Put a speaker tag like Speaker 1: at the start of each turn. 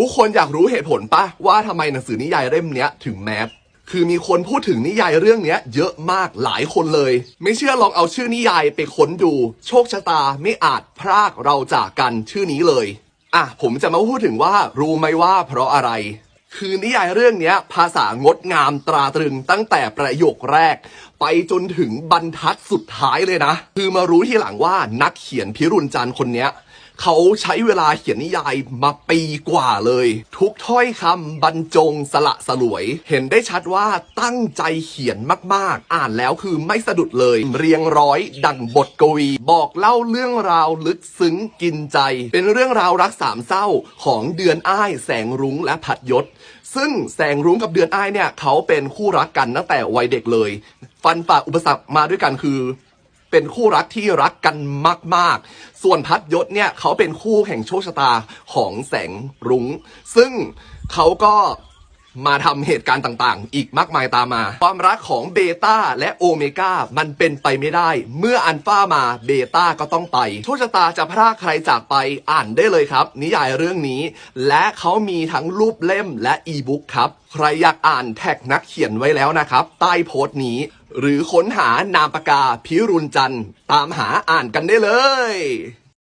Speaker 1: ทุกคนอยากรู้เหตุผลปะว่าทำไมหนังสือนิยายเล่มเนี้ยถึงแมสคือมีคนพูดถึงนิยายเรื่องเนี้ยเยอะมากหลายคนเลย ไม่เชื่อลองเอาชื่อนิยายไปค้นดู โชคชะตาไม่อาจพรากเราจากกันชื่อนี้เลย อะผมจะมาพูดถึงว่ารู้ไหมว่าเพราะอะไร คือนิยายเรื่องนี้ภาษางดงามตราตรึงตั้งแต่ประโยคแรก ไปจนถึงบรรทัดสุดท้ายเลยนะ คือมารู้ทีหลังว่านักเขียนพิรุณจันทร์คนนี้ เขาใช้เวลาเขียนนิยายมาปีกว่าเลย ทุกถ้อยคำบรรจงสละสลวย เห็นได้ชัดว่าตั้งใจเขียนมากๆ อ่านแล้วคือไม่สะดุดเลย เรียงร้อย ดังบทกวี บอกเล่าเรื่องราวลึกซึ้งกินใจ เป็นเรื่องราวรักสามเศร้าของเดือนอ้ายแสงรุ้งและผัดยศ ซึ่งแสงรุ้งกับเดือนอ้ายเนี่ยเขาเป็นคู่รักกันตั้งแต่วัยเด็กเลย ฟันฝ่าอุปสรรคมาด้วยกันคือ เป็นคู่รักที่รักกันมาก ๆ ส่วนพัดยศเนี่ยเขาเป็นคู่แห่งโชคชะตาของแสงรุง้ง ซึ่งเขาก็ มาทำเหตุการณ์ต่างๆ อีกมากมายตามมา ความรักของเบต้าและโอเมก้ามันเป็นไปไม่ได้ เมื่ออันฟ้ามาเบต้าก็ต้องไป โชคชะตาจะพรากใครจากไปอ่านได้เลยครับ นิยายเรื่องนี้ และเขามีทั้งรูปเล่มและอีบุ๊กครับ ใครอยากอ่านแท็กนักเขียนไว้แล้วนะครับ ใต้โพสต์นี้ หรือค้นหานามปากกาพิรุณจันทร์ตามหาอ่านกันได้เลย